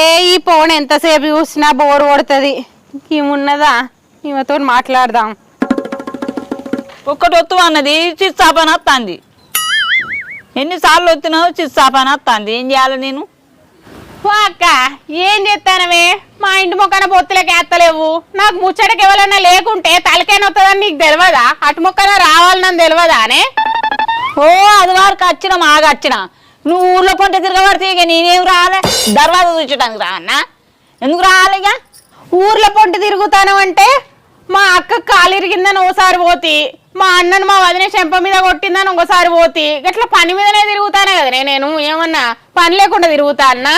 ఏ ఈ ఫోన్ ఎంతసేపు చూసినా బోర్ కొడుతుంది. ఏమున్నదా ఈమెతో మాట్లాడదాం. ఒక్కటి ఒత్తు అన్నది చిత్సాపన వస్తుంది ఎన్నిసార్లు వచ్చినావు చిత్సాపన వస్తుంది ఏం చేయాలి నేను? ఓ అక్క ఏం చేస్తానవే మా ఇంటి మొక్కన పొత్తులకి ఎత్తలేవు నాకు ముచ్చటకి ఎవరన్నా లేకుంటే తలకైనా వస్తుందని నీకు తెలియదా అటు మొక్కన రావాలని తెలియదా అనే ఓ అది వారికి వచ్చిన మాగా వచ్చిన నువ్వు ఊర్లో కొంత తిరగబడితే ఇక నేనేం రాలే. దర్వాజా చూచడానికి రా అన్న ఎందుకు ఇక? ఊర్లో పొంటి తిరుగుతాను అంటే మా అక్క కాలు ఇరిగిందని ఓసారి పోతి మా అన్నను మా వదిన చెంప మీద కొట్టిందని ఒకసారి పోతి. గట్ల పని మీదనే తిరుగుతానే కదనే నేను. ఏమన్నా పని లేకుండా తిరుగుతా అన్నా?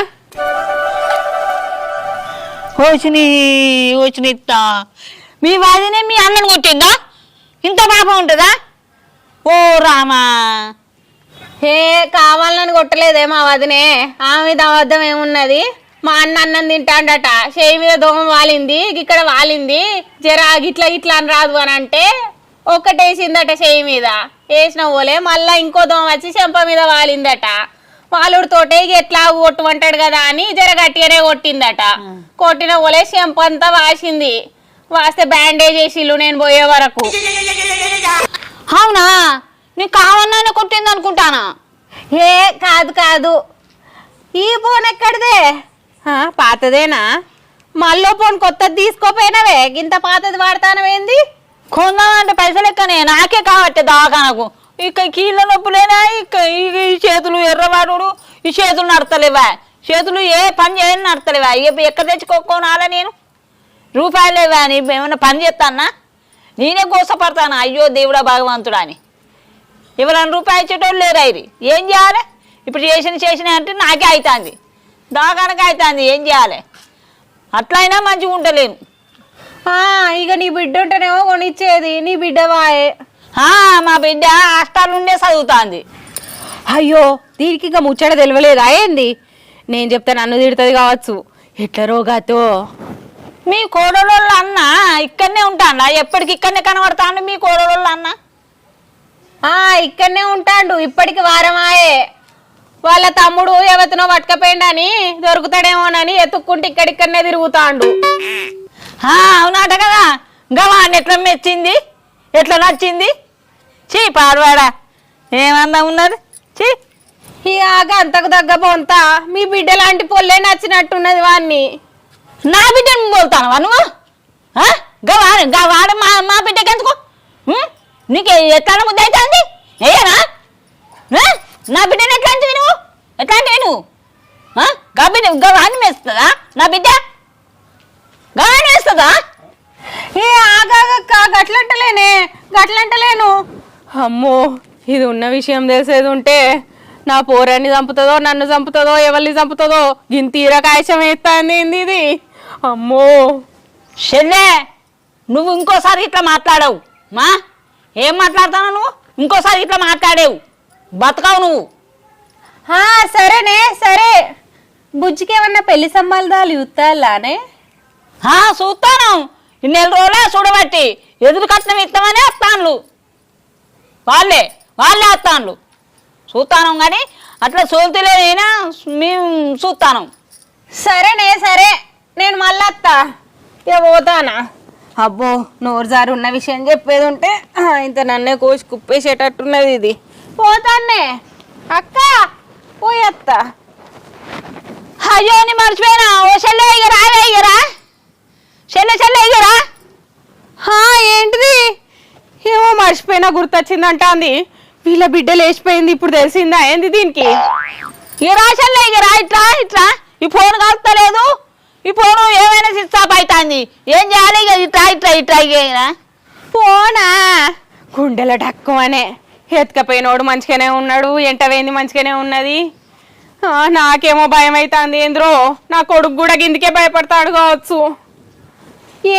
వచ్చిని వచ్చిన మీ వాదినే మీ అన్నను కొట్టిందా? ఇంత పాపం ఉంటుందా? ఓ రామా ఏ కావాలని కొట్టలేదే మా వదినే. ఆమె అబద్ధం ఏమున్నది? మా అన్న అన్నం తింటాడట. చేయి మీద దోమ వాలింది ఇక్కడ వాలింది. జర గిట్లా గిట్లా అని రాదు అని అంటే ఒక్కటేసిందట చేయి మీద. వేసిన పోలే మళ్ళా ఇంకో దోమ వచ్చి చెంప మీద వాలిందట. వాలుడు తోటే ఎట్లా కొట్టుమంటాడు కదా అని జర గట్టిగానే కొట్టిందట. కొట్టిన పోలే చెంప అంతా వాసింది. వాస్తే బ్యాండేజ్ వేసిల్లు నేను పోయే వరకు. అవునా? నీకు కావన్నానే కొట్టింది అనుకుంటానా? ఏ కాదు కాదు. ఈ ఫోన్ ఎక్కడిదే? పాతదేనా? మళ్ళీ ఫోన్ కొత్తది తీసుకోపోయినవే. ఇంత పాతది వాడతానవేంది కొందామంటే పైసలు ఎక్కనే? నాకే కావట్టే దవాఖానకు. ఇక కీళ్ళ నొప్పులేనా? ఇక ఈ- చేతులు ఎర్రవాడు ఈ చేతులు నడతలేవా? చేతులు ఏ పని చేయని నడతలేవా? ఇక ఎక్కడ తెచ్చుకోకోనాలా నేను? రూపాయలు లేవా? అని ఏమైనా పని చేస్తానా? నేనే గోసపడతాను? అయ్యో దేవుడా భగవంతుడా అని. ఎవరైనా రూపాయి ఇచ్చేటోళ్ళు లేరు ఏం చేయాలి? ఇప్పుడు చేసిన చేసిన అంటే నాకే అవుతుంది దాకానకే అవుతుంది ఏం చేయాలి? అట్లయినా మంచిగా ఉండలేను. ఇక నీ బిడ్డ ఉంటేనేమో కొనిచ్చేది. నీ బిడ్డ వాయే. మా బిడ్డ హాస్టల్ ఉండే చదువుతాంది. అయ్యో దీనికి ఇక ముచ్చట తెలియలేదా ఏంది? నేను చెప్తే నన్ను తిడుతుంది కావచ్చు. ఎట్ల రోగాతో? మీ కోడలోళ్ళ అన్న ఇక్కడనే ఉంటాడా. ఎప్పటికి ఇక్కడనే కనబడతాండు మీ కోడలోళ్ళ అన్న? ఆ ఇక్కడనే ఉంటాడు. ఇప్పటికి వారమాయే. వాళ్ళ తమ్ముడు ఎవరినో పట్టుకపోయిండని దొరుకుతాడేమోనని ఎత్తుక్కుంటే ఇక్కడిక్కడనే తిరుగుతాండు. అవునాట కదా. గవాన్ని ఎట్లా మెచ్చింది? ఎట్లా నచ్చింది? చీ పాడవాడా. ఏమన్నా ఉన్నది? చీ. ఇక అంతకు తగ్గ పొంత మీ బిడ్డ లాంటి పొల్లే నచ్చినట్టున్నది వాన్ని నా బిడ్డను పోతాను నువ్వు? ఆ? గవా గవాడు మా మా బిడ్డకి ఎందుకు? నీకు ఎట్లా ముద్ద అవుతుంది ఏనా నా బిడ్డను ఎట్లాంటివి నువ్వు ఎట్లాంటివి నువ్వు ఆ? గా బిడ్డ గవాన్ని వేస్తుందా నా బిడ్డ? గవాన్ని వేస్తుందా ఏ ఆగాగక్క గట్లంటలేనే గట్లంటలేను. అమ్మో ఇది ఉన్న విషయం తెలిసేది ఉంటే నా పోరాన్ని చంపుతుందో నన్ను చంపుతుందో ఎవరిని చంపుతుందో గింతీర కాయసం వేస్తాంది ఇది? అమ్మో. చెల్లె నువ్వు ఇంకోసారి ఇట్లా మాట్లాడవు మా? ఏం మాట్లాడతావు నువ్వు? ఇంకోసారి ఇట్లా మాట్లాడేవు. బతకవు నువ్వు. ఆ, సరేనే సరే. బుజ్జికి ఏమన్నా పెళ్ళి సంబంధాలు ఇస్తాలానే ఆ, చూస్తాను. నెల రోజులే చూడబట్టి. ఎదురు కట్నం ఇస్తామని వస్తాను వాళ్ళే వాళ్ళే వస్తాను చూస్తాను కానీ అట్లా సోల్తలేనైనా మేము చూస్తాను. సరేనే సరే. నేను మళ్ళీ వస్తా. ఇక పోతానా? అబ్బో నోరుజారు ఉన్న విషయం చెప్పేది ఉంటే ఇంత నన్నే కోసి కుప్పేసేటట్టున్నది ఇది. పోతాన్నే అక్క పోయత్తా అయ్యో నీ మర్చిపోయినా. ఓ చెల్లె అయ్యరా అయ్యరా చెల్లె చెల్లె అయ్యరా హా, ఏంటిది? ఏమో మర్చిపోయినా గుర్తొచ్చిందంట అంది వీళ్ళ బిడ్డ లేచిపోయింది ఇప్పుడు తెలిసిందా? ఏంది దీనికి? ఇరా చెల్లె ఇగరా ఇట్లా ఇట్లా. ఈ ఫోన్ కలుస్తలేదు ఈ ఫోన్ ఏమైనా స్విచ్ ఆఫ్ అవుతుంది ఏం చేయాలి? ఇక ఇట్లా ఇట్లా ఇట్లా ఇక పోనా? గుండెల డక్కువనే ఎత్తుకపోయినోడు మంచిగానే ఉన్నాడు ఎంట వేయింది మంచిగానే ఉన్నది? ఆ, నాకేమో భయం అవుతుంది ఏంద్రో. నా కొడుకు కూడా గిందికే భయపడతాడు కావచ్చు.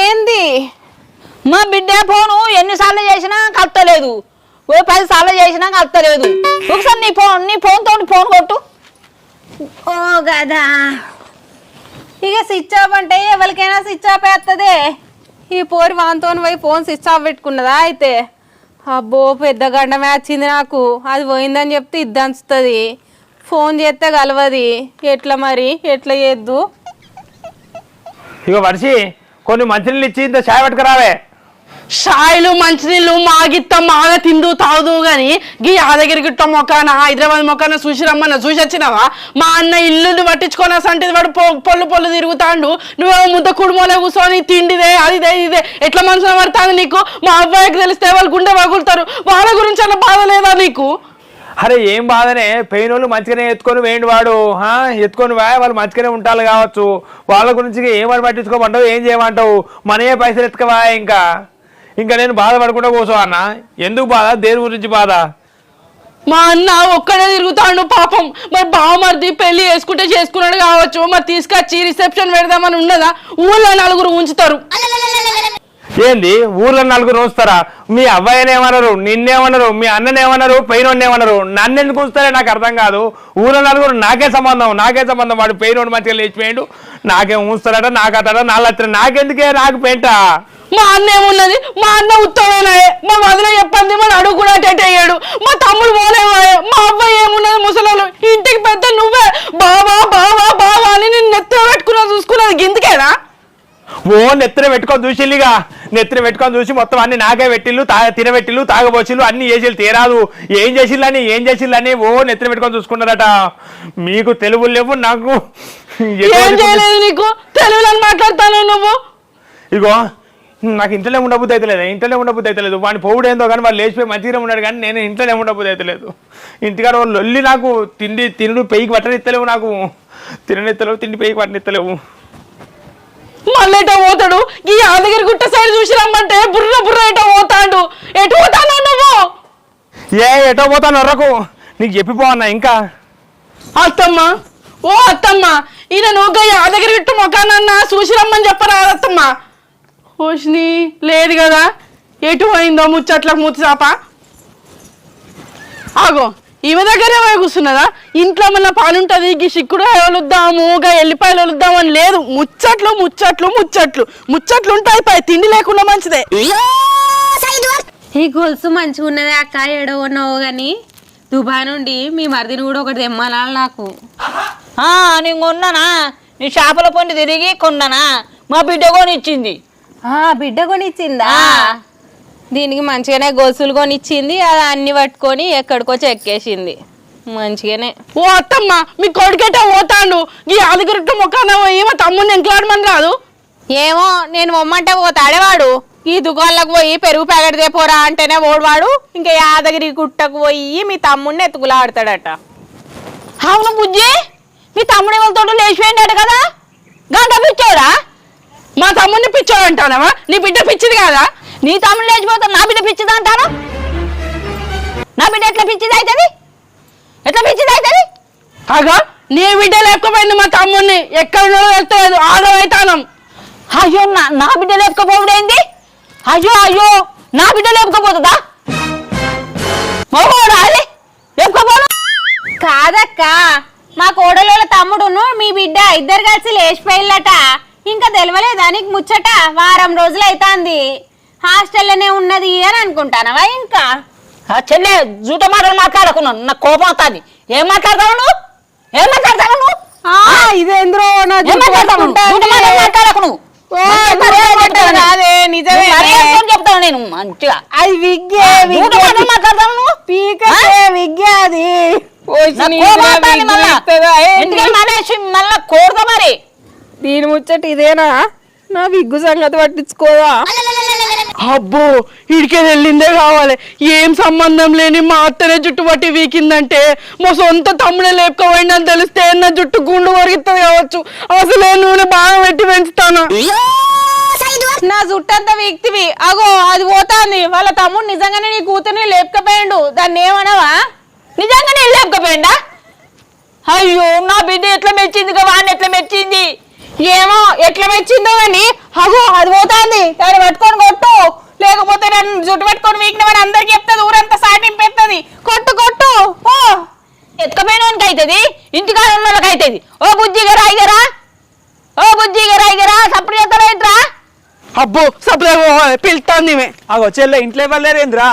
ఏంది? మా బిడ్డ ఫోను ఎన్నిసార్లు చేసినా కలుస్తలేదు ఓ పది సార్లు చేసినా కలుస్తలేదు ఒకసారి నీ ఫోన్ నీ ఫోన్ తోటి ఫోన్ కొట్టు. ఓ గదా. ఇక స్విచ్ ఆఫ్ అంటే ఎవరికైనా స్విచ్ ఆఫ్ వేస్తుంది ఈ పోరి వాంతో పోయి ఫోన్ స్విచ్ ఆఫ్ పెట్టుకున్నదా అయితే? అబ్బో పెద్ద గండమే వచ్చింది నాకు. అది పోయిందని చెప్తే ఇద్దంచుతుంది. ఫోన్ చేస్తే కలవది. ఎట్లా మరి? ఎట్లా చేద్దు? ఇగో వర్షి కొన్ని మంచినీళ్ళు ఇచ్చి ఇంత చాయ్ పట్టుకురావే. షాయిలు మంచినీళ్ళు మాగిత్త మాగ తిందు తాగుదు కానీ గీ యాదగిరి గిట్ట మొక్కన హైదరాబాద్ మొక్కన చూసి రమ్మన్న చూసి వచ్చినావా? మా అన్న ఇల్లుని పట్టించుకొని సంటిది వాడు పొ- పొల్లు పొల్లు తిరుగుతాండు. నువ్వేమో ముద్ద కుడుమోలే కూర్చొని తిండిదే అదిదే ఇదే ఎట్లా మనసులో పడుతుంది నీకు? మా అబ్బాయికి తెలిస్తే వాళ్ళు గుండె వగులుతారు. వాళ్ళ గురించి అన్న బాధ లేదా నీకు? అరే ఏం బాధనే? పెయిన్ వాళ్ళు మంచిగానే ఎత్తుకొని వేయండి వాడు. హా, ఎత్తుకొని వా వాళ్ళు మంచిగానే ఉంటారు కావచ్చు. వాళ్ళ గురించి ఏమని పట్టించుకోమంటావు ఏం చేయమంటావు? మనయే పైసలు ఎత్తుకవా ఇంకా? ఇంకా నేను బాధపడకుండా కూర్చో అన్న. ఎందుకు బాధ? దేని గురించి బాధ? మా అన్న ఒక్కడే తిరుగుతాడు పాపం. మరి బావమరిది పెళ్ళి చేసుకుంటే చేసుకున్నాడు కావచ్చు. మరి తీసుకొచ్చి రిసెప్షన్ పెడదామని ఉన్నదా? ఊళ్ళో నలుగురు ఉంచుతారు. ఏంది? ఊర్లో నలుగురు వస్తారా మీ అబ్బాయిని ఏమన్నారు నిన్నేమన్నారు మీ అన్నని ఏమన్నారు పెయిన్ ఏమన్నారు నన్ను ఎందుకు ఉంచుతారే నాకు అర్థం కాదు. ఊర్లో నలుగురు నాకే సంబంధం. నాకే సంబంధం. వాడు పెయిన్ మంచిగా లేచిపోయాడు. నాకేం ఉంచుతారట నాకు అతడ నా లచ్చ నాకెందుకే? నాకు పెంట. మా అన్న ఏమున్నది? మా అన్న ఉత్తమేనాయే. మా వదిన చెప్పింది మన అడుగు కూడా అటెట్ అయ్యాడు. మా తమ్ముడు పోలేవాయే. మా అబ్బాయి ఏమున్నది ముసలాలు ఇంటికి పెద్ద నువ్వే. బావా బావా బావా అని నేను నెత్త పెట్టుకున్నా చూసుకున్నది గిందుకేనా? ఓ నెత్తిన పెట్టుకొని చూసిల్లిగా. నెత్తిన పెట్టుకొని చూసి మొత్తం అన్ని నాకే పెట్టిల్లు తా తినబెట్టిల్లు తాగబోచిల్లు అన్ని చేసిల్లు తీరాదు. ఏం చేసిల్లని ఏం చేసిల్లని? ఓ నెత్తిన పెట్టుకొని చూసుకున్నారట మీకు తెలుగు లేవు నాకు ఏం చేయలేదు నీకు? తెలుగులని మాట్లాడతాను నువ్వు? ఇగో నాకు ఇంట్లోనే ఉండబుద్ధి అయితే లేదు ఇంట్లోనే ఉండబుద్ధి అయితే లేదు. వాడిని పొవుడు ఏందో కానీ వాళ్ళు లేచిపోయి మంచిగానే ఉన్నాడు కానీ నేను ఇంట్లోనే ఉండబుద్ధి అయితే లేదు. ఇంటికాడ వాళ్ళు లొల్లి నాకు తిండి తినుడు పెయ్యికి పట్టనిత్తలేవు నాకు. తిననిత్తలేవు తిండి పెయ్యికి పట్టనిత్తలేవు. మళ్ళీ ఎటో పోతాడు? ఈ యాదగిరి గుట్ట సైడ్ చూసి రమ్మంటే బుర్ర బుర్ర ఎటో పోతాడు? ఎటు పోతాను నువ్వు? ఏ ఎటో పోతాను నొర్రకు నీకు చెప్పిపోవన్నా ఇంకా. అత్తమ్మ ఓ అత్తమ్మ ఈయన నువ్వు యాదగిరి గుట్ట మొకానన్నా చూసి రమ్మని చెప్పరా అత్తమ్మ? ఓష్ని లేదు కదా? ఎటు పోయిందో ముచ్చట్లకు ముచ్చాప ఆగో ఈమె దగ్గరే పోయి కూర్చున్నదా? ఇంట్లో మన పని ఉంటుంది గీ చిక్కుడు వలుద్దాము గా ఎల్లిపాయలు వలుద్దాము అని లేదు. ముచ్చట్లు ముచ్చట్లు ముచ్చట్లు. ముచ్చట్లు ఉంటాయి పై తిండి లేకుండా మంచిదే. ఈ గొలుసు మంచిగా ఉన్నది అక్క ఏడో ఉన్నావు కానీ దుబాయ్ నుండి మీ మరిదిని కూడా ఒకటి తెమ్మాలి నాకు? ఆ, నేను కొన్నానా? నీ చేపల పండి తిరిగి కొన్నానా? మా బిడ్డ కొనిచ్చింది. ఆ, బిడ్డ కొనిచ్చిందా. దీనికి మంచిగానే గొలుసులు కొనిచ్చింది అది అన్ని పట్టుకొని ఎక్కడికో చెక్కేసింది. మంచిగానే. ఓ అత్తమ్మ మీ కొడుకెట పోతాండు. ఈ యాదగిరి మొక్కన పోయి మా తమ్ముడిని ఎంకలాడమని రాదు? ఏమో నేను పొమ్మంటే పోతాడే వాడు ఈ దుకాణంలోకి పోయి పెరుగు ప్యాకెట్ తెపోరా అంటేనే ఓడివాడు ఇంకా యాదగిరి గుట్టకు పోయి మీ తమ్ముడిని ఎత్తుకులాడతాడట అవును బుజ్జి మీ తమ్ముడు ఎవరితో లేచిపోయిందట కదా? గంట పిచ్చోడా మా తమ్ముడిని పిచ్చోడు అంటానవా? నీ బిడ్డ పిచ్చిది కాదా? నీ తమ్ముడు లేచిపోతాడు నా బిడ్డ పిచ్చిది అంటారా నా బిడ్డ ఎట్లా పిచ్చిది అవుతుంది ఎట్లా పిచ్చిది అవుతుంది కాగా నీ బిడ్డ లేకపోయింది మా తమ్ముడిని. ఎక్కడ వెళ్తలేదు వెళ్తలేదు అవుతానం అయ్యో నా నా బిడ్డ లేకపోవడేంది అయ్యో అయ్యో నా బిడ్డ లేపుకపోతుందా మగవాడా అది? లేపుకపోను కాదక్క మా కోడలోళ్ళ తమ్ముడును మీ బిడ్డ ఇద్దరు కలిసి లేచిపోయిల్లట ఇంకా తెలవలేదా నీకు ముచ్చట? వారం రోజులు అవుతాంది హాస్టల్లోనే ఉన్నది అని అనుకుంటానవా ఇంకా? చెల్లె జూట మాటలు మాట్లాడకున్నాను. నాకు కోపం వస్తుంది. ఏం మాట్లాడతావు నువ్వు? ఏం మాట్లాడతావు నువ్వు? ఇదేంద్రో మాట్లాడకు నువ్వు. చెప్తాను నేను. మంచిగా. అది విగ్గే నువ్వు? విగ్గే అది. మళ్ళా. కోరుతా మరి? దీని ముచ్చట ఇదేనా? నా విగ్గు సంగతి పట్టించుకోదా అబ్బో ఇడికే వెళ్ళిందే కావాలి. ఏం సంబంధం లేని మా అత్తనే జుట్టు పట్టి వీకిందంటే మా సొంత తమ్ముడే లేపుకోపోయింది అని తెలిస్తే నా జుట్టు గుండు వరుగుతుంది కావచ్చు. అసలే నూనె బాగా పెట్టి పెంచుతాను? నా జుట్టంతా వ్యక్తివి అగో అది పోతాంది. వాళ్ళ తమ్ముడు నిజంగానే నీ కూతుర్ని లేపకపోయాడు. దాన్ని ఏమనవా? నిజంగా నేను లేపకపోయిందా అయ్యో నా బిడ్డ ఎట్లా మెచ్చింది వాడిని ఎట్లా మెచ్చింది? ఏమో ఎట్లా మెచ్చిందో కానీ అగో అది పోతాంది. దాన్ని పట్టుకొని కొట్టు. లేకపోతే నన్ను జుట్టు పట్టుకొని వీకిన వాడు అందరికి చెప్తుంది. ఊరంతా సాటింపెత్తది కొట్టు కొట్టు. ఓ ఎత్తుకపోయినోనికి అవుతుంది ఇంటికాడ ఉన్న వాళ్ళకి అవుతుంది ఓ బుజ్జి గారా అయ్యరా ఓ బుజ్జి గారా అయ్యరా సప్పుడు చేస్తారా అబ్బో సప్లై పిలుతాంది. అగో చెల్లె ఇంట్లో ఇవ్వలేరేంద్రా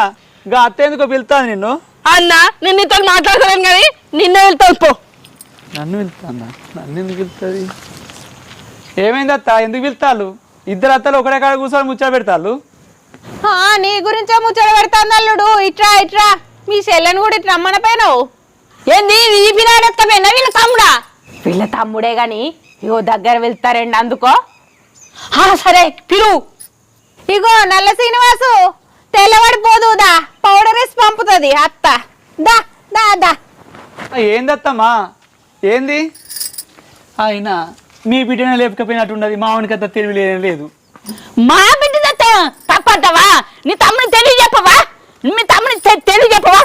ఇంకా అత్త ఎందుకో పిలుతాను నిన్ను? అన్న నేను నీతో మాట్లాడతాను కానీ నిన్నే వెళ్తాను పో నన్ను పిలుస్తానా నన్ను ఎందుకు పిలుస్తుంది ఏమైంది అత్త? ఎందుకు పిలుతాళ్ళు ఇద్దరు అత్తలు ఒకడే కాడ కూర్చొని ముచ్చట పెడతాళ్ళు? ఆ, నీ గురించే ముచ్చట పెడతాను అల్లుడు. ఇట్రా ఇట్రా. మీ చెల్లెని కూడా ఇట్లా రమ్మనపోయినావు? ఏంది? ఈ పిల్లాడెత్తపోయినా వీళ్ళ తమ్ముడా? వీళ్ళ తమ్ముడే గాని ఇగో దగ్గర వెళ్తారండి అందుకో. ఆ, సరే పిలు. ఇగో నల్ల శ్రీనివాసు తెల్లబడిపోదు దా. పౌడర్ వేసి పంపుతుంది అత్త. దా దా దా. ఏందత్తమ్మా ఏంది? అయినా మీ బిడ్డనే లేపకపోయినట్టున్నది మామూనికి కథ తెలివి లేదు. మా బిడ్డ తప్పంటావా నీ తమ్ముని తెలియ చెప్పవా? మీ తమ్ముని తె- చెప్పవా?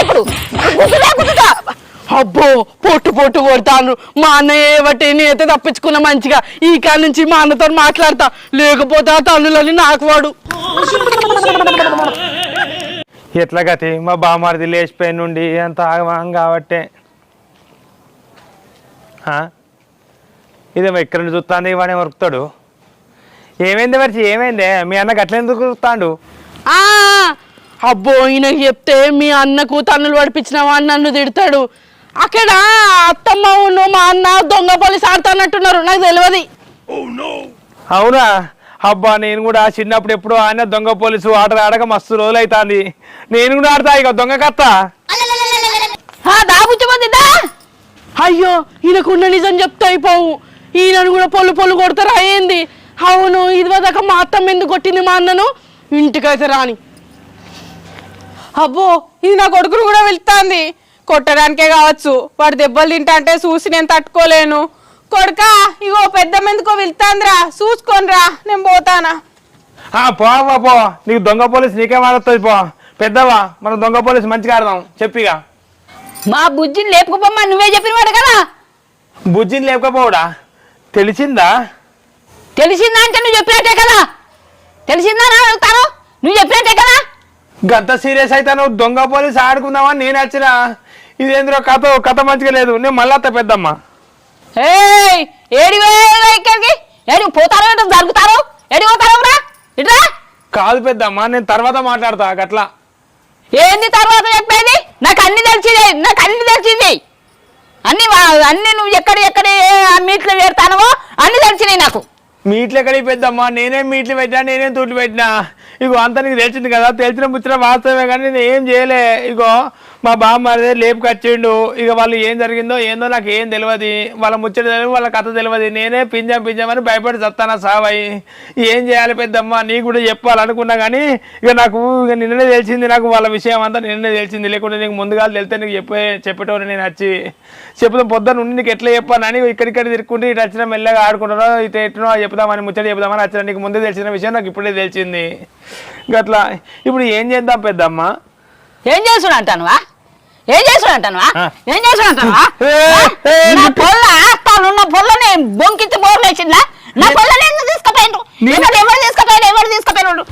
ఇప్పుడు. ఇల్లు ఇప్పుడు. అబ్బో పొట్టు పొట్టు కొడతాను. మా అన్నయ్య ఏవట్టి నేనైతే తప్పించుకున్నా మంచిగా. ఈ కాడ నుంచి మా అన్నతో మాట్లాడతా. లేకపోతే ఆ తల్లులని నాకు వాడు. ఎట్లా గతి? మా బామారిది లేచిపోయి నుండి అంత ఆగమాగం కాబట్టే. ఆ? ఇదేమో ఇక్కడ నుండి చూస్తాను వాడే వరుకుతాడు. ఏమైంది మరిచి? ఏమైంది? మీ అన్నకు అట్లా ఎందుకు చూస్తాడు ఆ! అబ్బో ఈయనకి చెప్తే మీ అన్నకు తన్నులు పడిపించినావా అని నన్ను తిడతాడు. అక్కడ అత్తమ్మ ఉన్ను మా అన్న దొంగ పోలీస్ ఆడుతున్నట్టున్నారు నాకు తెలియదు అవునా? అబ్బా నేను కూడా చిన్నప్పుడు ఎప్పుడో ఆయన దొంగ పోలీసు ఆట ఆడక మస్తు రోజులు అవుతుంది నేను కూడా ఆడతా ఇక దొంగ కత్త. అయ్యో ఈయనకున్న నిజం చెప్తే అయిపోవు. ఈయనను కూడా పొల్లు పొల్లు కొడతారా ఏంది? అవును ఇది వదాక మా అత్తమ్మ ఎందుకు కొట్టింది మా అన్నను? ఇంటికైతే రాని. అబ్బో ఇది నా కొడుకును కూడా వెళ్తాంది. కొట్టడానికే కావచ్చు. వాడు దెబ్బలు తింటా అంటే చూసి నేను తట్టుకోలేను. కొడుక ఇగో పెద్ద ఎందుకో వెళ్తాందిరా చూసుకోనిరా నేను పోతానా. ఆ, పో నీకు దొంగ పోలీసు నీకేం ఆడుతుంది పో. పెద్దవా మనం దొంగ పోలీసు మంచిగా ఆడదాం. చెప్పిగా మా బుజ్జిని లేపుకోపమ్మా నువ్వే చెప్పిన వాడు కదా. బుజ్జిని లేకపోవడా తెలిసిందా? తెలిసిందా అంటే నువ్వు చెప్పినట్టే కదా. తెలిసిందా అడుగుతాను? నువ్వు చెప్పినట్టే కదా. గంత సీరియస్ అయితే నువ్వు దొంగ పోలీసు ఆడుకుందామని నేను వచ్చిన. ఇదేంద్రో కథ? కథ మంచిగా లేదు. నేను మళ్ళా పెద్దమ్మ. ఏడి ఇక్కడికి? ఏడి పోతారో ఇటు జరుగుతారో? ఏడి పోతారో రా? ఇట్రా? కాదు పెద్దమ్మ నేను తర్వాత మాట్లాడతా గట్లా. ఏంది తర్వాత చెప్పేది? నాకు అన్ని తెలిసింది నాకు అన్ని తెలిసింది. అన్ని అన్ని నువ్వు ఎక్కడ ఎక్కడ మీట్లు పెడతానవో అన్ని తెలిసినాయి నాకు. మీట్లు ఎక్కడికి పెద్దమ్మా? నేనేం మీట్లు పెట్టినా నేనేం తూట్లు పెట్టినా? ఇగో అంత నీకు తెలిసింది కదా తెలిసిన ముచ్చిన వాస్తవమే కానీ నేను ఏం చేయలే. ఇగో మా బామ్మదే లేపుకొచ్చిండు ఇక వాళ్ళు ఏం జరిగిందో ఏందో నాకు ఏం తెలియదు వాళ్ళ ముచ్చట తెలియదు వాళ్ళ కథ తెలియదు నేనే పింజాం పింజామని భయపడి చస్తానా సావాయి ఏం చేయాలి పెద్దమ్మ? నీ కూడా చెప్పాలనుకున్నా కానీ ఇక నాకు ఇక నిన్ననే తెలిసింది నాకు వాళ్ళ విషయం అంతా నిన్ననే తెలిసింది. లేకుంటే నీకు ముందుగా తెలితే నీకు చెప్పే చెప్పేటోని నేను వచ్చి చెప్తాం పొద్దున్న ఉండి నీకు ఎట్లా చెప్పానని ఇక్కడిక్కడ తిరుక్కుంటే ఇటు వచ్చిన మెల్లగా ఆడుకుంటారో ఇటు ఎట్టునో చెప్దామని ముచ్చట చెప్దామని వచ్చిన నీకు ముందే తెలిసిన విషయం నాకు ఇప్పుడే తెలిసింది. గట్లా ఇప్పుడు ఏం చేద్దాం పెద్దమ్మ? ఏం చేసుడు అంటానువా? ఏం చేసుడు అంటానువా. ఏం చేసుడు అంటానువా? నా పొల్ల తానున్న పొల్లని బొంకించి బోర్లేసిందా నా పొల్లని ఎందుకు తీసుకుపోయిండు నేను- ఎవరు తీసుకుపోయాడు ఎవరు తీసుకుపోయాడు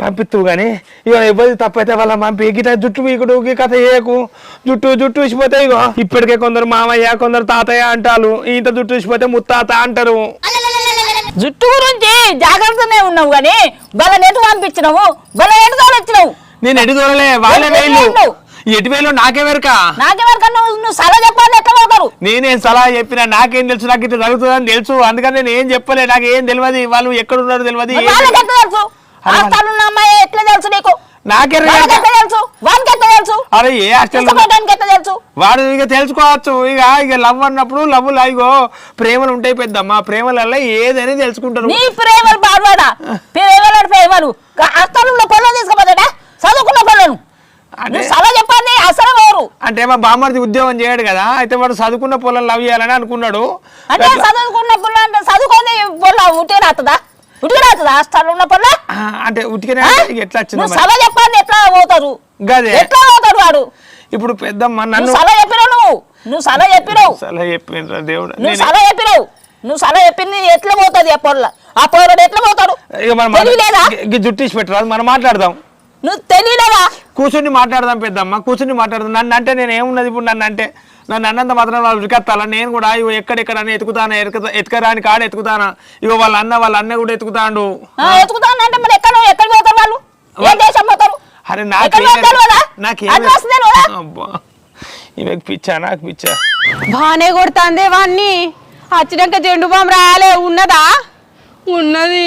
పంపిత్తు కానీ ఇక ఇబ్బంది తప్పైతే వాళ్ళ పంపి. గిట జుట్టు పీకుడు ఈ కథ చేయకు జుట్టు జుట్టు ఇచ్చిపోతే ఇగో ఇప్పటికే కొందరు మామయ్య కొందరు తాతయ్య అంటారు. ఇంత జుట్టు ఇచ్చిపోతే ముత్తాత అంటారు. జుట్టు గురించి జాగ్రత్తనే ఉన్నావు కానీ గల నెటు పంపించినావు? గల నెటు తోలొచ్చినావు? నేను ఎటు దూరలే వాళ్ళే ఎటు వేళ్ళు? ఎటు వేలు నాకే వెరక. నాకెవరికన్నా నువ్వు నువ్వు సలహా చెప్పాలి ఎట్లా పోతారు? నేనేం సలహా చెప్పినా నాకేం తెలుసు? నాకు ఇట్లా జరుగుతుందని తెలుసు. అందుకని నేను ఏం చెప్పలే? నాకు ఏం తెలియదు? వాళ్ళు ఎక్కడ ఉన్నారో తెలియదు. ఎట్లా తెలుసు నీకు? తెలుసు? వానికి తెలుసు? అరే ఏ హాస్టల్ తెలుసు? వాడు ఇక తెలుసుకోవచ్చు. ఇక ఇక లవ్ అన్నప్పుడు లవ్ ఇగో ప్రేమలు ఉంటాయి పెద్దమ్మ. ప్రేమలలో ఏదైనా తెలుసుకుంటారు. నీ ప్రేమలు బాడవాడా ప్రేమలు. ప్రేమలు తీసుకుపోతాడా? చదువుకున్న చెప్పండి అసలు ఎవరు అంటే మా బామ్మర్ది ఉద్యోగం చేయడు కదా? అయితే వాడు చదువుకున్న పొలం లవ్ చేయాలని అనుకున్నాడు. చదువుకున్న పొలం అంటే చదువుకుంది పొల ఉట్టి రాతుందా ఉట్టి రాతుందా హాస్టల్ ఉన్న పొల ఆ, అంటే? ఇక ఎట్లా వచ్చిందో. సలహా చెప్పండి ఎట్లా పోతారు. ఎట్లా పోతాడు వాడు? ఇప్పుడు పెద్దమ్మ నన్ను సలహా చెప్పినావు నువ్వు. నువ్వు సలహా చెప్పినావు. సలహా చెప్పిండ్రా దేవుడు? నువ్వు సలహా చెప్పినావు. నువ్వు సలహా చెప్పింది ఎట్లా పోతుంది ఆ పొల్ల ఆ పొలడు ఎట్లా పోతాడు? ఇక మనం తెలియలేదా? ఇక జుట్టు తీసి పెట్టరాదు మనం మాట్లాడదాం. నువ్వు తెలియలేదా? కూర్చుని మాట్లాడదాం పెద్దమ్మ కూర్చుని మాట్లాడదాం. నన్ను అంటే నేను ఏమున్నది ఇప్పుడు నన్ను అంటే? నన్ను అన్నంత మాత్రం వాళ్ళు ఉరికెత్తాలా? నేను కూడా ఇగో ఎక్కడెక్కడ అని ఎతుకుతానా? ఎతుకుతా ఎతకరాని కాడ ఎతుకుతానా? ఇగో వాళ్ళ అన్న వాళ్ళ అన్న కూడా ఎతుకుతాండు. ఆ, ఎత్తుకుతానంటే మరి ఎక్కడ ఎక్కడ పోతారు వాళ్ళు? ఏ దేశం పోతారు? అరే ఎక్కడ పోతారు తెలియదా? నాకేం ఈమెకు పిచ్చా నాకు పిచ్చా. బానే కొడుతాందే వాణ్ణి. వచ్చినాక జెండు బాంబు రాయాలే ఉన్నదా? ఉన్నది.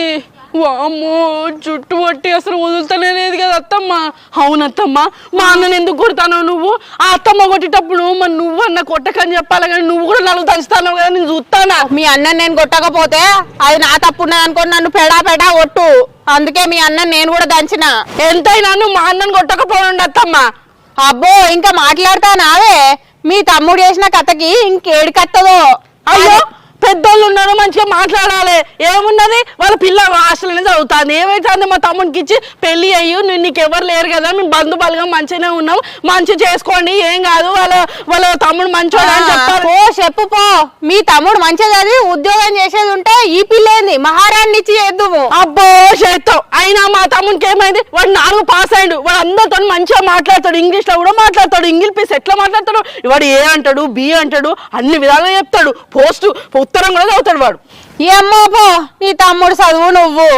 వామ్మో జుట్టు పట్టి అసలు వదులుతూనే లేదు కదా అత్తమ్మ. అవునత్తమ్మ మా అన్నని ఎందుకు కొడతాను నువ్వు? ఆ అత్తమ్మ కొట్టేటప్పుడు మరి నువ్వు అన్న కొట్టకని చెప్పాలి కానీ నువ్వు కూడా నలుగు దంచుతాను కదా నేను చూస్తానా? మీ అన్నని నేను కొట్టకపోతే అది నా తప్పు అనుకోని నన్ను పెడా పెడా కొట్టు. అందుకే మీ అన్నని నేను కూడా దంచిన. ఎంతైనా నువ్వు మా అన్నని కొట్టకపోయి అత్తమ్మ. అబ్బో ఇంకా మాట్లాడతానావే? మీ తమ్ముడు చేసిన కథకి ఇంకేడు కత్తదో? అయ్యో! పెద్దోళ్ళు ఉన్నారు మంచిగా మాట్లాడాలి. ఏమున్నది? వాళ్ళ పిల్ల హాస్టల్నే చదువుతాను ఏమైతుంది? మా తమ్ముడికి ఇచ్చి పెళ్ళి అయ్యి నువ్వు నీకు ఎవరు లేరు కదా మేము బంధు బలగం మంచిగానే ఉన్నాం. మంచి చేసుకోండి ఏం కాదు. వాళ్ళ వాళ్ళ తమ్ముడు మంచోడు అని చెప్పాలి. పో చెప్పు పో. మీ తమ్ముడు మంచిగా చదివి ఉద్యోగం చేసేది ఉంటే ఈ పిల్లేంది. మహారాణి ఇచ్చి చేద్దుము. అబ్బో చేస్తావు అయినా మా తమ్మునికి ఏమైంది? వాడు నాలుగు పాస్ అయ్యాడు. వాడు అందరితో మంచిగా మాట్లాడతాడు. ఇంగ్లీష్లో కూడా మాట్లాడతాడు. ఇంగ్లీష్ పీస్ ఎట్లా మాట్లాడతాడు? వాడు ఏ అంటాడు? బి అంటాడు? అన్ని విధాలుగా చెప్తాడు. పోస్ట్ ఉత్తరం కూడా చదువుతాడు వాడు. ఏమ్మో పో నీ తమ్ముడు చదువు నువ్వు.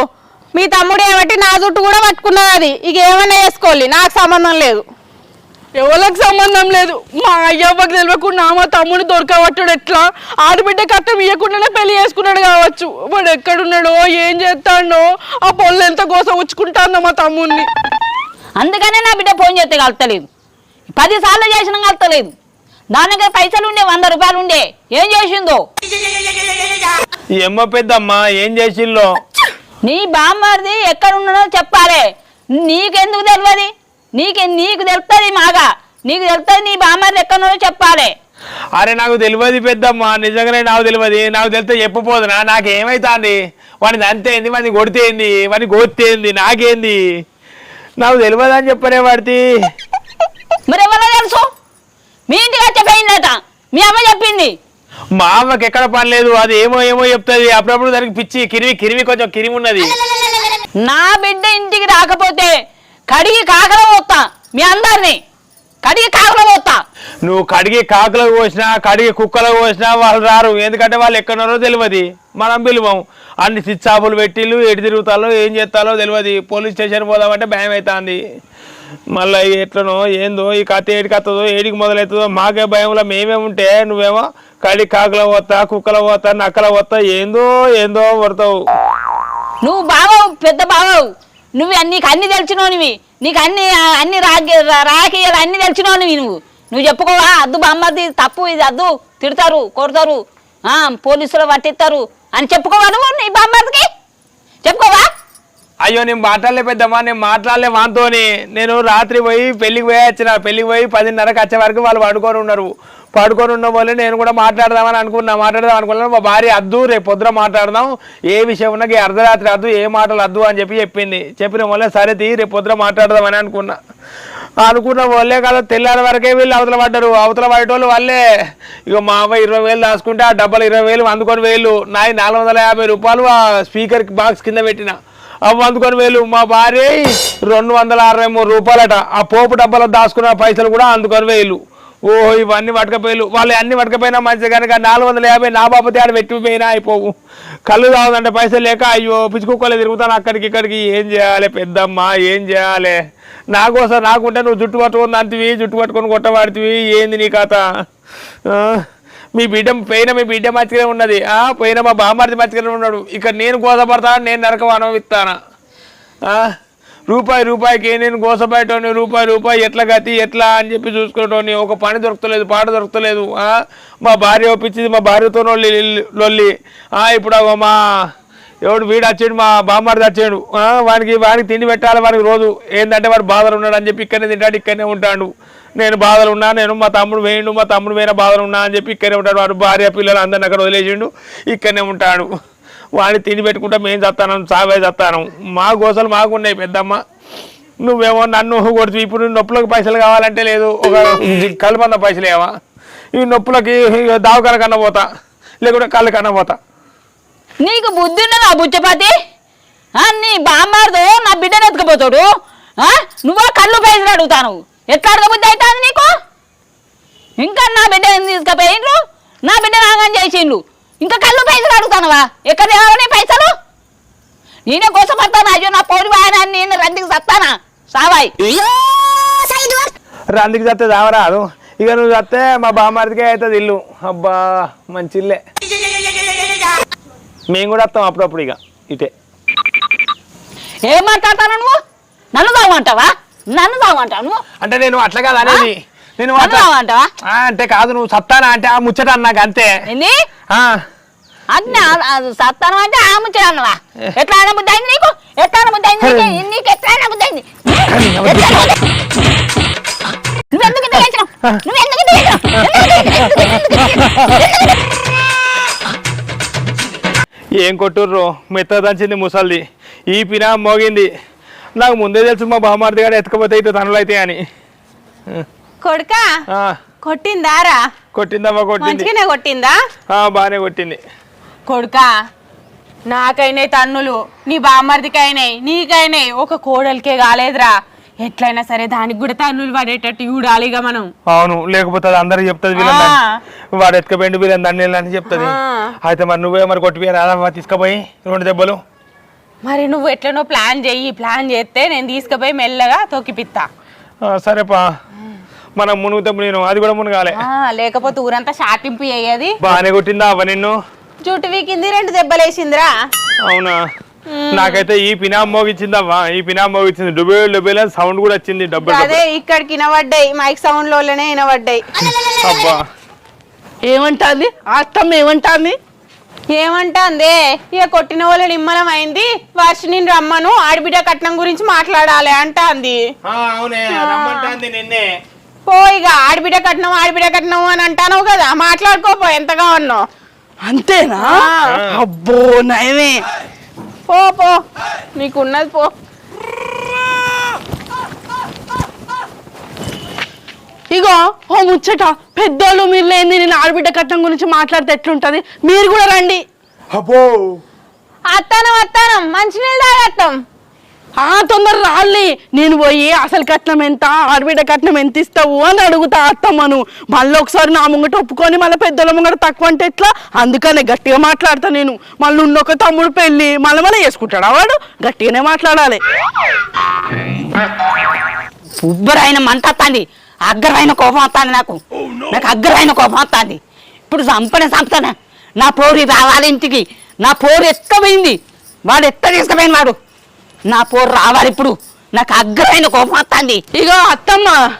మీ తమ్ముడు ఏమంటే నా జుట్టు కూడా పట్టుకున్నది అది. ఇక ఏమన్నా వేసుకోవాలి నాకు సంబంధం లేదు. ఎవరికి సంబంధం లేదు? మా అయ్యవ్వకి తెలియకుండా మా తమ్ముడు దొరకబట్టుడు ఎట్లా? ఆడబిడ్డ కట్టం ఇవ్వకుండానే పెళ్ళి చేసుకున్నాడు కావచ్చు. వాడు ఎక్కడున్నాడో ఏం చేస్తాడో ఆ పొల్లు ఎంత కోసం ఉచ్చుకుంటాందో మా తమ్ముడిని. అందుకనే నా బిడ్డ ఫోన్ చేస్తే కలుతలేదు పది సార్లు చేసినా కలుతలేదు దాని దగ్గర పైసలు ఉండే వంద రూపాయలు ఉండే ఏం చేసిందో? ఎమ్మ పెద్దమ్మ ఏం చేసిల్లో నీ బామ్మర్ది ఎక్కడ ఉన్నాడో చెప్పాలి. నీకెందుకు తెలియదు నీకు నీకు తెలుస్తుంది మాగా. నీకు తెలుస్తుంది నీ బామ్మర్ది ఎక్కడ ఉన్నాడో చెప్పాలి. అరే నాకు తెలియదు పెద్దమ్మ. నిజంగానే నాకు తెలియదు నాకు తెలితే చెప్పపోదునా నాకేమైతుంది? వాడిని అంతేంది వాడిని కొడితేంది వాడిని గోత్తేంది నాకేంది? నాకు తెలియదు అని చెప్పరే వాడితే మరి ఎవరో తెలుసు? మీ ఇంటికి వచ్చే పోయిందట మీ అమ్మ చెప్పింది. మా అమ్మకి ఎక్కడ పని లేదు అది ఏమో ఏమో చెప్తుంది. అప్పుడప్పుడు దానికి పిచ్చి కిరివి కిరివి కొంచెం కిరివి ఉన్నది. నా బిడ్డ ఇంటికి రాకపోతే కడిగి కాకర పోతా మీ అందరిని. కడిగి కాకర పోతా. నువ్వు కడిగి కాకులకు పోసినా కడిగి కుక్కలకు పోసినా వాళ్ళు రారు. ఎందుకంటే వాళ్ళు ఎక్కడున్నారో తెలియదు. మనం పిలువం. అన్ని చిచ్చాపులు పెట్టిళ్ళు ఎటు తిరుగుతాలో ఏం చేస్తాలో తెలియదు. పోలీస్ స్టేషన్ పోదామంటే భయం అవుతుంది మళ్ళీ ఎట్లనో ఏందో ఈ కథ ఏడికి వస్తుందో ఏడికి మొదలవుతుందో మాకే భయంలో మేమే ఉంటే నువ్వేమో కడి కాకుల పోతా కుక్కల పోతా నక్కల పోతా ఏందో ఏందో పడతావు. నువ్వు బావవు పెద్ద బాగవు. నువ్వు నీకు అన్ని తెలిసినోనివి. నీకు అన్ని అన్ని రాగి రాకేయాలి అన్ని తెలిసినోనివి నువ్వు. నువ్వు చెప్పుకోవా అద్దు బామ్మది తప్పు ఇది అద్దు తిడతారు కొడతారు ఆ, పోలీసులు పట్టిస్తారు అని చెప్పుకోవా నువ్వు నీ బామ్మదికి? చెప్పుకోవా? అయ్యో నేను మాట్లాడలే పెద్దమ్మా నేను మాట్లాడలే వాంతోని. నేను రాత్రి పోయి పెళ్ళికి పోయి వచ్చిన పెళ్ళికి పోయి పదిన్నరకు వచ్చే వరకు వాళ్ళు పడుకొని ఉన్నారు. పడుకొని ఉన్న వాళ్ళు నేను కూడా మాట్లాడదామని అనుకున్నా మాట్లాడదాం అనుకున్నాను మా భార్య అద్దు రేపు పొద్దున మాట్లాడదాం. ఏ విషయం ఉన్నా అర్ధరాత్రి అద్దు ఏ మాటలు అద్దు అని చెప్పి చెప్పింది. చెప్పిన వాళ్ళే సరే తీ రేపు పొద్దున మాట్లాడదామని అనుకున్నా. అనుకున్న వాళ్ళే కదా తెల్లారి వరకే వీళ్ళు అవతల పడ్డారు. అవతల పడేటోళ్ళు వాళ్ళే. ఇక మా అమ్మ ఇరవై వేలు దాచుకుంటే ఆ డబ్బలు ఇరవై వేలు అందుకొని వేలు. నాయి నాలుగు వందల యాభై రూపాయలు ఆ స్పీకర్ బాక్స్ కింద పెట్టిన. అందుకొని వేలు మా భార్య రెండు వందల అరవై మూడు రూపాయలట. ఆ పోపు డబ్బాలో దాచుకున్న పైసలు కూడా అందుకొని వేలు ఓహో ఇవన్నీ పట్టుకపోయిలు. వాళ్ళు అన్ని పట్టకపోయినా మంచిది కనుక నాలుగు వందల యాభై నా బాపతి ఆడ పెట్టిపోయినా అయిపోవు. కళ్ళు తాగుదంటే పైసలు లేక అయ్యో పిచ్చుకోలే తిరుగుతాను అక్కడికి ఇక్కడికి. ఏం చేయాలి పెద్దమ్మ ఏం చేయాలి? నా కోసం నాకుంటే నువ్వు జుట్టు పట్టుకొని అంతివి జుట్టు పట్టుకొని కొట్టబడితివి. ఏంది నీ కథ? మీ బిడ్డ పోయిన మీ బిడ్డ మంచిగానే ఉన్నది. ఆ పోయిన మా బామ్మారిది మంచిగానే ఉన్నాడు. ఇక్కడ నేను గోసపడతాను నేను నరకం అనుభవిస్తానా రూపాయి రూపాయికి నేను గోసబయటోని రూపాయి రూపాయి ఎట్లా గతి ఎట్లా అని చెప్పి చూసుకుంటోని ఒక పని దొరకలేదు పాట దొరకలేదు మా భార్య ఒప్పించింది మా భార్యతో లొల్లి. లొల్లి ఇప్పుడు మా ఎవడు వీడు వచ్చాడు మా బామ్మారిది వచ్చాడు. వానికి వానికి తిండి పెట్టాలి వానికి రోజు. ఏంటంటే వాడు బాధలు ఉన్నాడు అని చెప్పి ఇక్కడనే తింటాడు ఇక్కడనే ఉంటాడు. నేను బాధలు ఉన్నా నేను మా తమ్ముడు వేయండు మా తమ్ముడు వేరే బాధలు ఉన్నా అని చెప్పి ఇక్కడనే ఉంటాడు. వాడు భార్య పిల్లలు అందరిని అక్కడ వదిలేసిండు ఇక్కడనే ఉంటాడు. వాడిని తిని పెట్టుకుంటా మేము చస్తాను సావే చస్తాను మా గోసలు మాకున్నాయి పెద్దమ్మ. నువ్వేమో నన్ను కొడుతు ఇప్పుడు నొప్పులకు పైసలు కావాలంటే లేదు ఒక కలుపంద పైసలు ఏమా ఈ నొప్పులకి ఇక దావకాల కన్నా పోతా లేకుంటే కళ్ళు కన్నా పోతా. నీకు బుద్ధి ఉన్నదా బుచ్చపతి? ఆ, నీ బామ్మార్దు నా బిడ్డను ఎత్తుకుపోతాడు. నువ్వు కళ్ళు పైసలు అడుగుతాను ఎట్లా అడగబుద్ధి అవుతుంది నీకు? ఇంకా నా బిడ్డ తీసుకుపోయిండ్రు? నా బిడ్డ నాగం చేసిండు ఇంకా కళ్ళు పైసలు అడుగుతానవా? ఎక్కడ తేవాలని పైసలు? నేనే కోసం పడతాను? అయ్యో నా పౌరి వాయన నేను రందికి సత్తానా? సావాయి. రందికి చస్తే రావరాదు ఇక నువ్వు చస్తే మా బామ్మారిదికే అవుతుంది ఇల్లు. అబ్బా మంచి ఇల్లే. మేము కూడా వస్తాం అప్పుడప్పుడు ఇక. ఇటే. ఏం మాట్లాడతాను నువ్వు? నన్ను తాగమంటావా నన్ను తాగమంటావు? అంటే నేను అట్లా కాదు అనేది నేను తాగమంటావా? అంటే కాదు నువ్వు సత్తానా అంటే ఆ ముచ్చట అన్నాక అంతే. అట్లా సత్తాను అంటే ఆ ముచ్చట అన్నవా? ఎట్లా బుద్ధి అయింది నీకు? ఎట్లా బుద్ధి అయింది నీకు? నీకు ఎట్లా బుద్ధి అయింది? నువ్వెందుకు? నువ్వెందుకు ఏం కొట్టుర్రు? మెత్త దంచింది ముసల్ది. ఈ పినా మోగింది. నాకు ముందే తెలుసు మా బామ్మారిది గారు ఎత్తుకపోతే ఇటు తనులు అయితే అని. కొడుకా? కొట్టిందారా కొట్టిందమ్మా కొట్టింది. కొట్టిందా? ఆ, బాగానే కొట్టింది. కొడుకా నాకైనాయి తన్నులు నీ బామ్మర్దికైనాయి నీకైనాయి. ఒక కోడలికే కాలేదురా. ఎట్లయినా సరే దానికి కూడా తన్నులు పడేటట్టు చూడాలి ఇక మనం. అవును లేకపోతే అది అందరికి చెప్తుంది. వాడు ఎత్తుకపోయిండు వీళ్ళని అని చెప్తుంది. అయితే మరి నువ్వే మరి కొట్టిపోయి రాదమ్మా తీసుకుపోయి రెండు దెబ్బలు. మరి నువ్వు ఎట్లనో ప్లాన్ చెయ్యి ప్లాన్ చేస్తే నేను తీసుకుపోయి మెల్లగా తొక్కిపిత్తా. సరేపా. మనం మునుగుతాం నేను అది కూడా మునగాలే. ఆ, లేకపోతే ఊరంతా షాటింపు అయ్యేది. బాగానే కొట్టిందా అవ్వ నిన్ను? జుట్టు వీకింది రెండు దెబ్బలేసిందిరా. అవునా? నాకైతే ఈ పినా మోగిచ్చిందవ్వా ఈ పినా మోగిచ్చింది డుబేల్ డుబేల్ సౌండ్ కూడా వచ్చింది డబ్బులు అదే ఇక్కడికి వినబడ్డాయి మైక్ సౌండ్లోనే వినబడ్డాయి. అబ్బా. ఏమంటాంది? ఆ అత్తమ్మ ఏమంటాంది? ఏమంటాందే? ఇక కొట్టిన వాళ్ళ నిమ్మలం అయింది వర్షిని రమ్మను. ఆడబిడ్డ కట్నం గురించి మాట్లాడాలి అంటాంది. అవునే. రమ్మంటాంది నిన్నే. పో ఇక. ఆడబిడ్డ కట్నం ఆడబిడ్డ కట్నం అని అంటాను కదా. మాట్లాడుకోపో. ఎంతగా ఉన్నావు? అంతేనా? అబ్బో నయమే. పో పో. నీకున్నది పో. ఇగో ఓ ముచ్చట పెద్దోళ్ళు మీరు లేని నేను ఆడబిడ్డ కట్నం గురించి మాట్లాడితే ఎట్లుంటది? మీరు కూడా రండి. అబ్బో. అత్తానం అత్తానం మంచినీళ్ళు తాగత్తాం. ఆ తొందర రాళ్ళి నేను పోయి అసలు కట్నం ఎంత ఆడబిడ్డ కట్నం ఎంత ఇస్తావు అని అడుగుతా అత్తమ్మను. మళ్ళీ ఒకసారి నా ముంగట ఒప్పుకొని మళ్ళీ పెద్దల ముంగట తక్కువ అంటే ఎట్లా? అందుకనే గట్టిగా మాట్లాడతా నేను. మళ్ళీ ఉన్నొక తమ్ముడు పెళ్ళి మళ్ళీ మళ్ళీ చేసుకుంటాడా వాడు? గట్టిగానే మాట్లాడాలి. ఉబ్బరైన మంట అగ్గరైన కోపం వస్తుంది నాకు. నాకు అగ్గరైన కోపం వస్తుంది. ఇప్పుడు చంపనే చంపుతాను? నా పోరు రావాలి ఇంటికి. నా పోరు ఎత్తపోయింది వాడు ఎత్త తీసుకుపోయింది వాడు. నా పోరు రావాలి ఇప్పుడు. నాకు అగ్గరైన కోపం వస్తుంది. ఇగో అత్తమ్మ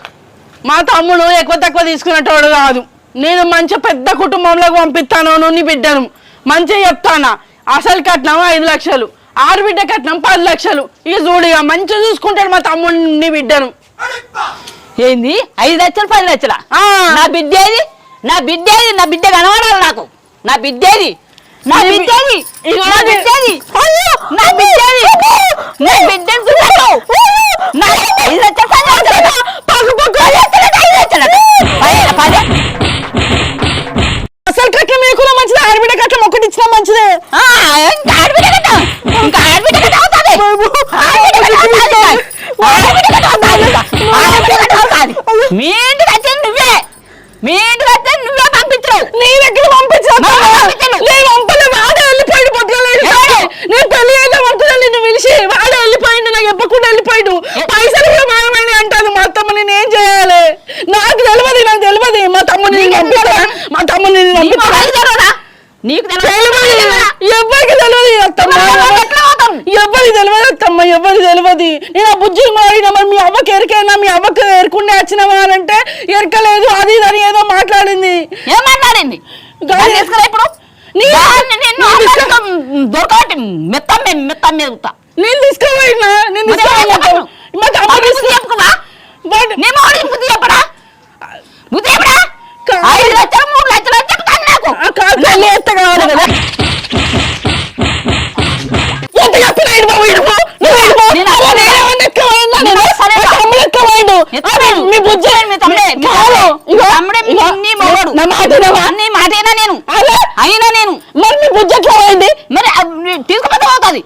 మా తమ్ముడు ఎక్కువ తక్కువ తీసుకునేటోడు కాదు. నేను మంచి పెద్ద కుటుంబంలోకి పంపిస్తాను నీ బిడ్డను. మంచిగా చెప్తానా? అసలు కట్నం ఐదు లక్షలు. ఆడబిడ్డ కట్నం పది లక్షలు. ఇక చూడిగా మంచిగా చూసుకుంటాడు మా తమ్ముడు నీ బిడ్డను. ఏంది? ఐదు లక్షలు పది లక్షల? ఆ. నా బిడ్డ ఏది? నా బిడ్డ ఏది? నా బిడ్డ కనబడాలి నాకు. నా బిడ్డ ఏది? నా నీ బిడ్డ ఏది? ఇగో నా నీ- బిడ్డ ఏది? నా బిడ్డ ఏది? నా బిడ్డను నా ఐదు లక్షలు పది లక్షలు? పది లక్షలు? ఐదు లక్షలు? పది పది అసలు కట్నం లేకుండా మంచిది ఆడబిడ్డ కట్నం ఒకటి ఇచ్చినా మంచిదే. ఆడబిడ్డ ఇంకా ఆడబిడ్డ కదా అవుతుంది. ఆడబిడ్డ కదా మీ ఇంటికి వచ్చేది నువ్వే. మీ ఇంటికి వచ్చేది నువ్వే పంపించవు నీ దగ్గర పంపించను. నేను పంపలే వాడే వెళ్ళిపోయాడు ఎవరు? నేను పెళ్ళి చేద్దాం అనుకున్నా నిన్ను పిలిచి వాడే వెళ్ళిపోయిండు నాకు చెప్పకుండా వెళ్ళిపోయాడు. పైసలు కూడా మాయమైనా అంటాను మా తమ్ముడు నేను ఏం చేయాలి? నాకు తెలియదు నాకు తెలియదు. మా తెలియదా? మా తమ్ముడు నేను నీకు తెలియదా? నీకు తెలియదా? అత్తమ్మ? ఎవరికి తెలియదు అత్తమ్మ? ఎవరికి తెలియదు నేను ఆ బుజ్జి మారిన మరి మీ అవ్వకి ఎరికైనా? మీ అవ్వకి ఎరుకుండే వచ్చినవా అంటే ఎరకలేదు అది ఇది అని ఏదో మాట్లాడింది. ఏం మాట్లాడింది? తినవా నీ మాట అయినా నేను అయినా నేను? మరి మీ బుజ్జి ఎట్లా పోయింది? మరి తీసుకుపోతే పోతుంది.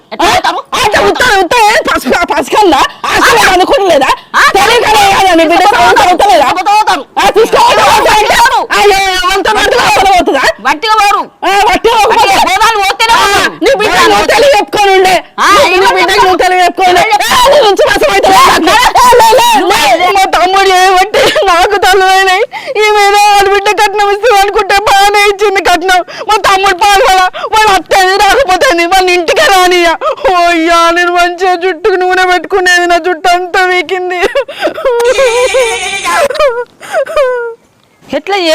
పసికల్లా? అనుకోలేదా తెలియదు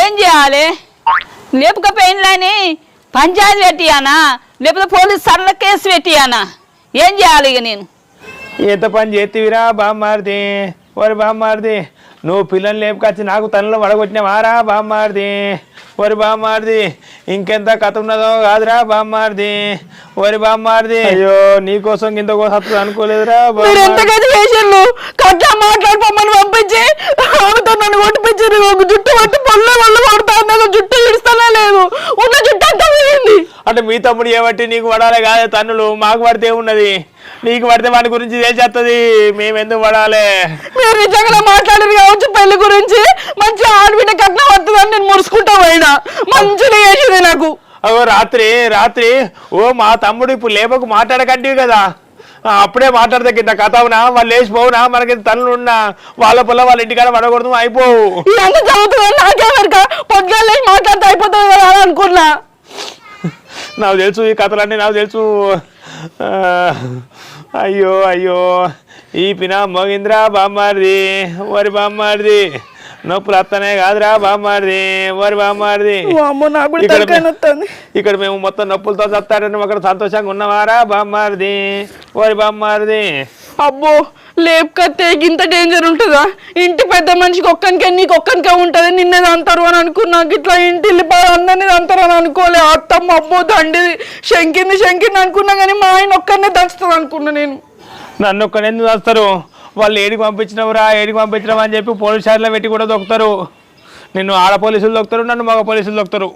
ఏం చేయాలి? లేపకపోయినని పంచాయతీ పెట్టియానా? లేకపోతే పోలీస్ సర్ల కేసు పెట్టియానా? ఏం చేయాలి ఇక నేను? ఎంత పని చేతివిరా బామ్మారిది. ఓరి బామ్మారిది నువ్వు పిల్లల్ని లేపుకొచ్చి నాకు తనలో వడగొట్టినవారా బామ్మారిది. ఓరి బామ్మారిది ఇంకెంత కథ ఉన్నదో కాదురా బామ్మారిది. ఓరి బామ్మారిది అయ్యో. నీకోసం ఇంత కోసం అనుకోలేదురా మీరు. ఎంతకైతే చేసిండు కట్లా మాట్లాడుకోమని పంపించి ఆమెతో నన్ను కొట్టిపించారు. ఒక జుట్టు పట్టి పొల్ల వల్ల పడతాను నాకు జుట్టు ఇడుస్తానే లేదు. ఉన్న జుట్టు అంతా అంటే మీ తమ్ముడు ఏబట్టి నీకు పడాలి కాదే తన్నులు. మాకు పడితే ఉన్నది నీకు పడితే వాడి గురించి తెలిసేస్తుంది మేము ఎందుకు పడాలి? మీరు నిజంగా మాట్లాడారు కావచ్చు పెళ్ళి గురించి. మంచి ఆడబిడ్డ కట్నం వస్తుందని నేను మురుసుకుంటా పోయినా. మంచిగా చేసింది నాకు. అగో రాత్రి రాత్రి ఓ మా తమ్ముడు ఇప్పుడు లేపకు మాట్లాడకంటివి కదా. అప్పుడే మాట్లాడితే కింద కథ అవునా వాళ్ళు లేచిపోవునా మనకి తల్లు ఉన్నా వాళ్ళ పొల్ల వాళ్ళ ఇంటికాడ పడకూడదు అయిపోవు. ఇదంతా చదువుతుంది నాకేమరిక పొద్దుగా మాట్లాడితే అయిపోతుంది కదా అని అనుకున్నా. నాకు తెలుసు ఈ కథలన్నీ నాకు తెలుసు. అయ్యో అయ్యో. ఈ పిన మోగింద్రా బామ్మారిది వరి బామ్మారిది. నొప్పులు వస్తానే కాదురా బామ్మారిది. వరి బామ్మారిది. ఇక్కడ మేము మొత్తం నొప్పులతో చస్తారని అక్కడ సంతోషంగా ఉన్నవారా బామ్మారిది? వరి బామ్మారిది. అబ్బో లేపుకత్తే ఇంత డేంజర్ ఉంటుందా? ఇంటి పెద్ద మనిషికి ఒక్కనికే నీకు ఒక్కనికే ఉంటుంది. నిన్నది అంటారు అని అనుకున్నా. ఇట్లా ఇంటి అందరినీ అంటారు అని అనుకోలే. అత్తమ్మ అబ్బో దండి. శంకింది శంకింది అనుకున్నా కానీ మా ఆయన ఒక్కరినే దంచుతుంది అనుకున్నా నేను. నన్ను ఒక్కడ ఎందుకు వస్తారు వాళ్ళు ఏడికి పంపించినవురా ఏడికి పంపించినావు అని చెప్పి పోలీస్ స్టేషన్లో పెట్టి కూడా దొక్కుతారు. నిన్ను ఆడ పోలీసులు దొక్కుతారు నన్ను మగ పోలీసులు దొక్కుతారు.